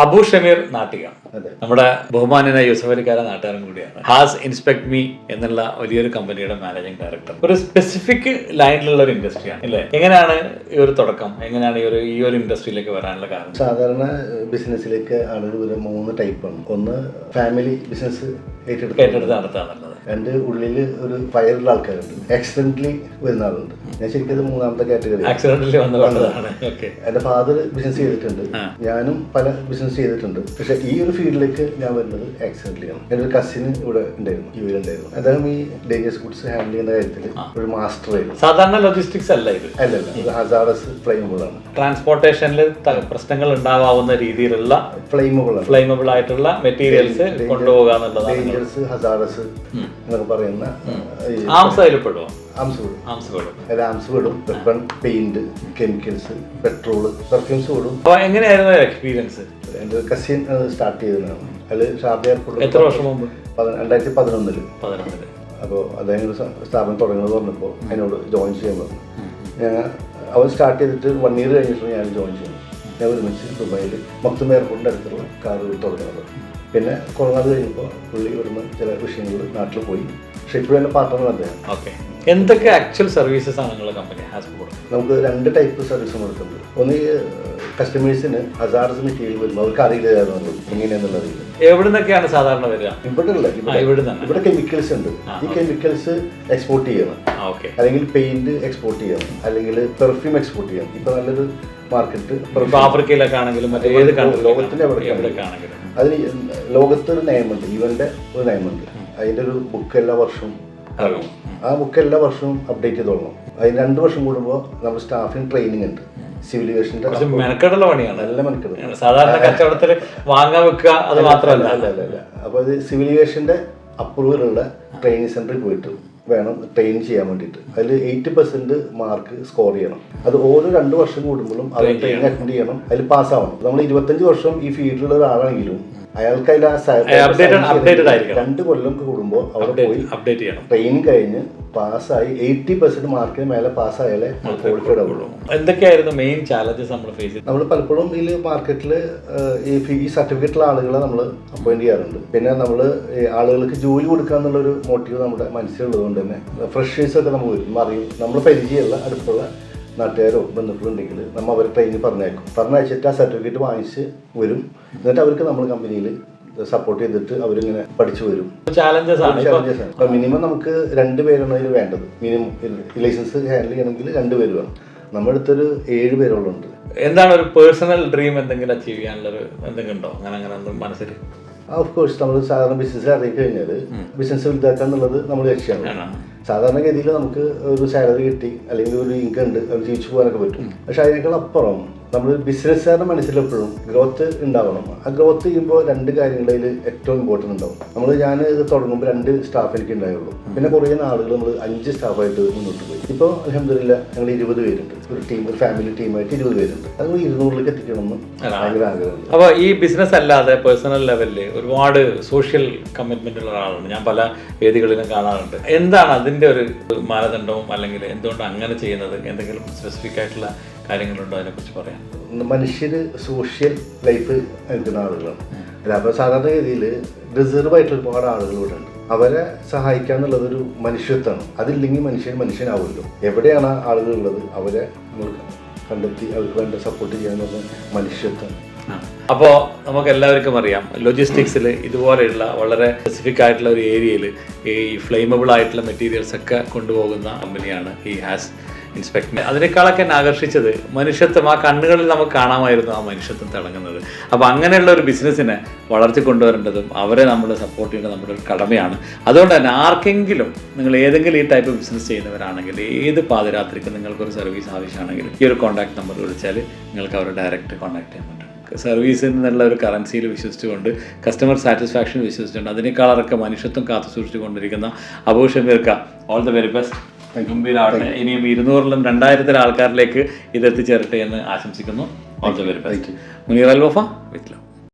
അബു ഷമീർ നാട്ടിക. നമ്മുടെ ബഹുമാനായ യൂസഫ് അലിക്കാര നാട്ടുകാരൻ കൂടിയാണ്. ഹാസ് ഇൻസ്പെക്ട് മീ എന്നുള്ള വലിയൊരു കമ്പനിയുടെ മാനേജിംഗ് ഡയറക്ടർ. ഒരു സ്പെസിഫിക് ലൈനിലുള്ള ഒരു ഇൻഡസ്ട്രിയാണ് അല്ലേ? എങ്ങനെയാണ് ഈ ഒരു തുടക്കം? എങ്ങനെയാണ് ഈ ഒരു ഈ ഒരു ഇൻഡസ്ട്രിയിലേക്ക് വരാനുള്ള കാരണം? സാധാരണ ബിസിനസ്സിലേക്ക് ആളുകൾ മൂന്ന് ടൈപ്പാണ് ഒന്ന് ഫാമിലി ബിസിനസ് ഏറ്റെടുത്ത് ഏറ്റെടുത്ത് നടത്താന്നുള്ളത് രണ്ട് ഉള്ളിൽ ഒരു ഫയറുള്ള ആൾക്കാരുണ്ട്. ആക്സിഡന്റലി വരുന്ന ആളുണ്ട്. ഞാൻ ശരിക്കും അത് മൂന്നാമത്തെ കാറ്റഗറി എന്റെ വന്നതാണ് എന്റെ ഫാദർ ബിസിനസ് ചെയ്തിട്ടുണ്ട്. ഞാനും പല ബിസിനസ് ചെയ്തിട്ടുണ്ട്. പക്ഷെ ഈ ഒരു ഫീൽഡിലേക്ക് ഞാൻ വരുന്നത് ആക്സിഡന്റലിയാണ് എന്റെ ഒരു കസിന് ഇവിടെ ഉണ്ടായിരുന്നു. യു ഉണ്ടായിരുന്നു. അദ്ദേഹം ഈ ഡേഞ്ചർ ഗുഡ്സ് ഹാൻഡിൽ ചെയ്യുന്ന കാര്യത്തിൽ ഒരു മാസ്റ്റർ ആയിരുന്നു. സാധാരണ ലോജിസ്റ്റിക്സ് അല്ല ഇത്. അല്ല ഹസാർഡസ് ഫ്ലെയിമബിൾ ആണ്. ട്രാൻസ്പോർട്ടേഷനിൽ പ്രശ്നങ്ങൾ ഉണ്ടാവാവുന്ന രീതിയിലുള്ള ഫ്ലെയിമബിൾ ആണ്. ഫ്ലെയിമബിൾ ആയിട്ടുള്ള മെറ്റീരിയൽസ് കൊണ്ടുപോകാന്നുള്ളത് ഡേഞ്ചർസ് ഹസാറസ് എന്നൊക്കെ പറയുന്ന ആംസ് ആംസ് വിടും ആംസ് പെടും അതായത് ആംസ് വിടും weapon paint chemicals petrol perfumes വിടും. അപ്പൊ എങ്ങനെയായിരുന്നു എക്സ്പീരിയൻസ്? എന്റെ കസിൻ സ്റ്റാർട്ട് ചെയ്തതാണ്. അതിൽ ഷാർജ എയർപോർട്ടിൽ എത്ര വർഷം മുമ്പ്? രണ്ടായിരത്തി പതിനൊന്നിൽ. പതിനൊന്നിൽ. അപ്പോൾ അദ്ദേഹം സ്ഥാപനം തുടങ്ങുന്നത് പറഞ്ഞപ്പോൾ എന്നോട് ജോയിൻ ചെയ്യാൻ പറഞ്ഞു. ഞാൻ അവൻ സ്റ്റാർട്ട് ചെയ്തിട്ട് വൺ ഇയർ കഴിഞ്ഞിട്ടാണ് ഞാൻ ജോയിൻ ചെയ്യുന്നത് ഞാൻ ഒരുമിച്ച് ദുബായിൽ മൊത്തം എയർപോർട്ടിന്റെ അടുത്തുള്ള കാർ തുടങ്ങുന്നത്. പിന്നെ കൊറോണ കഴിഞ്ഞപ്പോൾ പുള്ളി വരുമ്പോൾ ചില വിഷയങ്ങൾ നാട്ടിൽ പോയി. പക്ഷേ ഇപ്പോഴും എന്റെ പാർട്ട്ണർ അദ്ദേഹം. ഓക്കെ. എന്തൊക്കെ ആക്ച്വൽ സർവീസസ് ആണ് നിങ്ങളുടെ കമ്പനി നമുക്ക് രണ്ട് ടൈപ്പ് സർവീസ് കൊടുക്കുന്നത്. ഒന്ന് ഈ കസ്റ്റമേഴ്സിന് ഹസാർസ് മെറ്റീരിയൽ വരുമ്പോൾ അവർക്ക് അറിയില്ല എങ്ങനെയാണെന്നുള്ള അറിയില്ല എവിടെ നിന്നൊക്കെയാണ് സാധാരണ വരിക? ഇവിടെ. ഉള്ള ഇവിടെ കെമിക്കൽസ് ഉണ്ട്. ഈ കെമിക്കൽസ് എക്സ്പോർട്ട് ചെയ്യണം. അല്ലെങ്കിൽ പെയിന്റ് എക്സ്പോർട്ട് ചെയ്യണം. അല്ലെങ്കിൽ പെർഫ്യൂം എക്സ്പോർട്ട് ചെയ്യണം. ഇപ്പൊ നല്ലൊരു മാർക്കറ്റ് ആഫ്രിക്കയിലൊക്കെ ആണെങ്കിലും മറ്റേ ഏത് എവിടേക്കാണെങ്കിലും. എവിടെയൊക്കെ ആണെങ്കിലും. അതിന് ലോകത്തൊരു നയമുണ്ട് ഇവന്റെ ഒരു നയമുണ്ട് അതിന്റെ ഒരു ബുക്ക് എല്ലാ വർഷവും ഇറങ്ങും ആ ബുക്ക് എല്ലാ വർഷവും അപ്ഡേറ്റ് ചെയ്തോളണം. അതിന് രണ്ട് വർഷം കൂടുമ്പോൾ നമ്മുടെ സ്റ്റാഫിന് ട്രെയിനിങ് ഉണ്ട്. സിവിലിയേഷന്റെ കുറച്ച് മെനക്കെടുള്ള പണിയാണ്. നല്ല മെനക്കെടും. സാധാരണ കച്ചവടത്തിൽ വാങ്ങാൻ വെക്കുക അത് മാത്രമല്ല. അല്ല അല്ല അല്ല. അപ്പോൾ ഇത് സിവിലിയേഷന്റെ അപ്രൂവലുള്ള ട്രെയിനിങ് സെന്ററിൽ പോയിട്ട് വേണം ട്രെയിൻ ചെയ്യാൻ വേണ്ടിയിട്ട്. അതിൽ എയ്റ്റി പെർസെന്റ് മാർക്ക് സ്കോർ ചെയ്യണം. അത് ഓരോ രണ്ട് വർഷം കൂടുമ്പോഴും അത് ട്രെയിൻ അറ്റൻഡ് ചെയ്യണം. അതിൽ പാസ്സാവണം നമ്മൾ ഇരുപത്തഞ്ച് വർഷം ഈ ഫീൽഡിലുള്ള ഒരാളാണെങ്കിലും അയാൾക്ക് അതിൽ updated ആയിരിക്കണം. രണ്ട് കൊല്ലം കൂടുമ്പോൾ അവിടെ പോയി അപ്ഡേറ്റ് ചെയ്യണം. ട്രെയിനിങ് കഴിഞ്ഞ് പാസ്സായി എയ്റ്റി പെർസെന്റ് മാർക്കിന് മേലെ പാസ്സായാലേ ക്വാളിഫൈഡ് ആവുള്ളൂ. എന്തൊക്കെയായിരുന്നു മെയിൻ ചാലഞ്ചസ് നമ്മൾ ഫേസ് ചെയ്തത്? നമ്മൾ പലപ്പോഴും ഇതിൽ മാർക്കറ്റിൽ ഈ ഫീ- ഈ സർട്ടിഫിക്കറ്റുള്ള ആളുകളെ നമ്മൾ അപ്പോയിന്റ് ചെയ്യാറുണ്ട്. പിന്നെ നമ്മൾ ആളുകൾക്ക് ജോലി കൊടുക്കുക എന്നുള്ളൊരു മോട്ടീവ് നമ്മുടെ മനസ്സിലുള്ളത് കൊണ്ട് തന്നെ ഫ്രഷേഴ്സ് ഒക്കെ നമ്മൾ വരും. അറിയും നമ്മൾ പരിചയമുള്ള അടുത്തുള്ള നാട്ടുകാരോ ബന്ധുക്കളുണ്ടെങ്കിൽ നമ്മൾ അവർ ട്രെയിനിൽ പറഞ്ഞേക്കും പറഞ്ഞയച്ചിട്ട് ആ സർട്ടിഫിക്കറ്റ് വാങ്ങിച്ച് വരും. എന്നിട്ട് അവർക്ക് നമ്മൾ കമ്പനിയിൽ സപ്പോർട്ട് ചെയ്തിട്ട് അവരിങ്ങനെ പഠിച്ചു വരും. ചാലഞ്ചസ് ആണ്. ഇപ്പൊ മിനിമം നമുക്ക് രണ്ട് പേരാണ് അതിൽ വേണ്ടത്. മിനിമം ലൈസൻസ് ഹാൻഡിൽ ചെയ്യണമെങ്കിൽ രണ്ട് പേര് വേണം. നമ്മുടെ അടുത്തൊരു ഏഴ് പേരോളം ഉണ്ട് എന്താണ് ഒരു പേഴ്സണൽ ഡ്രീം എന്തെങ്കിലും അച്ചീവ് ചെയ്യാനുള്ള ഒരു എന്തെങ്കിലും ഉണ്ടോ? അങ്ങനെ അങ്ങനെ മനസ്സിൽ ഓഫ് കോഴ്സ് നമ്മൾ സാധാരണ ബിസിനസ് ഇറങ്ങി കഴിഞ്ഞാൽ ബിസിനസ് വലുതാക്കുക എന്നുള്ളത് നമ്മൾ ലക്ഷ്യമാണ്. സാധാരണഗതിയിൽ നമുക്ക് ഒരു സാലറി കിട്ടി അല്ലെങ്കിൽ ഒരു ഇൻകം ഉണ്ട് അത് ജീവിച്ചു പോകാനൊക്കെ പറ്റും. പക്ഷെ അതിനേക്കാൾ അപ്പുറം നമ്മൾ ബിസിനസ്സുകാരുടെ മനസ്സിലെപ്പോഴും ഗ്രോത്ത് ഉണ്ടാവണം. ആ ഗ്രോത്ത് ചെയ്യുമ്പോൾ രണ്ട് കാര്യങ്ങളിൽ ഏറ്റവും ഇമ്പോർട്ടന്റ് ഉണ്ടാവും. നമ്മൾ ഞാൻ ഇത് തുടങ്ങുമ്പോൾ രണ്ട് സ്റ്റാഫ് എനിക്ക് ഉണ്ടായുള്ളൂ. പിന്നെ കുറേ നാളുകൾ നമ്മൾ അഞ്ച് സ്റ്റാഫായിട്ട് മുന്നോട്ട് പോയി. ഇപ്പോൾ അലഹമില്ല ഞങ്ങൾ ഇരുപത് പേരുണ്ട്. ഒരു ടീം ഒരു ഫാമിലി ടീമായിട്ട് ഇരുപത് പേരുണ്ട്. അത് ഇരുന്നൂറിലേക്ക് എത്തിക്കണമെന്ന് ഭയങ്കര ആഗ്രഹമുണ്ട്. അപ്പോൾ ഈ ബിസിനസ് അല്ലാതെ പേഴ്സണൽ ലെവലിൽ ഒരുപാട് സോഷ്യൽ കമ്മിറ്റ്മെന്റ് ഉള്ള ആളാണ് ഞാൻ പല വേദികളിലും കാണാറുണ്ട്. എന്താണ് അതിന്റെ ഒരു മാനദണ്ഡവും അല്ലെങ്കിൽ എന്തുകൊണ്ട് അങ്ങനെ ചെയ്യുന്നത്? എന്തെങ്കിലും സ്പെസിഫിക് ആയിട്ടുള്ള കാര്യങ്ങളുണ്ടോ അതിനെക്കുറിച്ച് പറയാം മനുഷ്യർ സോഷ്യൽ ലൈഫ് എടുക്കുന്ന ആളുകളാണ്. അല്ല അപ്പോൾ സാധാരണഗതിയിൽ റിസർവ് ആയിട്ട് ഒരുപാട് ആളുകൾ ഇവിടെ ഉണ്ട്. അവരെ സഹായിക്കുക എന്നുള്ളത് ഒരു മനുഷ്യത്വമാണ്. അതില്ലെങ്കിൽ മനുഷ്യൻ മനുഷ്യനാവുമല്ലോ. എവിടെയാണ് ആ ആളുകൾ ഉള്ളത്? അവരെ നമ്മൾ കണ്ടെത്തി അവർക്ക് വേണ്ട സപ്പോർട്ട് ചെയ്യുക എന്നുള്ളത് മനുഷ്യത്വമാണ് അപ്പോൾ നമുക്ക് എല്ലാവർക്കും അറിയാം ലോജിസ്റ്റിക്സിൽ ഇതുപോലെയുള്ള വളരെ സ്പെസിഫിക് ആയിട്ടുള്ള ഒരു ഏരിയയിൽ ഈ ഫ്ലെയിമബിൾ ആയിട്ടുള്ള മെറ്റീരിയൽസ് ഒക്കെ കൊണ്ടുപോകുന്ന കമ്പനിയാണ് ഈ ഹാസ് ഇൻസ്പെക്ടർ. അതിനേക്കാളൊക്കെ എന്നെ ആകർഷിച്ചത് മനുഷ്യത്വം. ആ കണ്ണുകളിൽ നമുക്ക് കാണാമായിരുന്നു ആ മനുഷ്യത്വം തിളങ്ങുന്നത്. അപ്പോൾ അങ്ങനെയുള്ള ഒരു ബിസിനസ്സിനെ വളർത്തി കൊണ്ടുവരേണ്ടതും അവരെ നമ്മൾ സപ്പോർട്ട് ചെയ്യേണ്ടത് നമ്മുടെ ഒരു കടമയാണ്. അതുകൊണ്ട് തന്നെ ആർക്കെങ്കിലും നിങ്ങൾ ഏതെങ്കിലും ഈ ടൈപ്പ് ബിസിനസ് ചെയ്യുന്നവരാണെങ്കിൽ ഏത് പാതിരാത്രിക്ക് നിങ്ങൾക്കൊരു സർവീസ് ആവശ്യമാണെങ്കിൽ ഈ ഒരു കോൺടാക്ട് നമ്പർ വിളിച്ചാൽ നിങ്ങൾക്ക് അവരെ ഡയറക്റ്റ് കോൺടാക്ട് ചെയ്യാൻ പറ്റും. സർവീസിൽ നിന്നുള്ള ഒരു കറൻസിയിൽ വിശ്വസിച്ചുകൊണ്ട് കസ്റ്റമർ സാറ്റിസ്ഫാക്ഷൻ വിശ്വസിച്ചുകൊണ്ട് അതിനേക്കാളൊക്കെ മനുഷ്യത്വം കാത്തു സൂക്ഷിച്ചുകൊണ്ടിരിക്കുന്ന അബൂ ഷമീർക്ക ഓൾ ദ വെരി ബെസ്റ്റ് ഗംഭീരാവട്ടെ ഇനിയും ഇരുന്നൂറിലും രണ്ടായിരത്തിലും ആൾക്കാരിലേക്ക് ഇത് എത്തിച്ചേരട്ടെ എന്ന് ആശംസിക്കുന്നു. All the very best. Muneer Al Wafa with love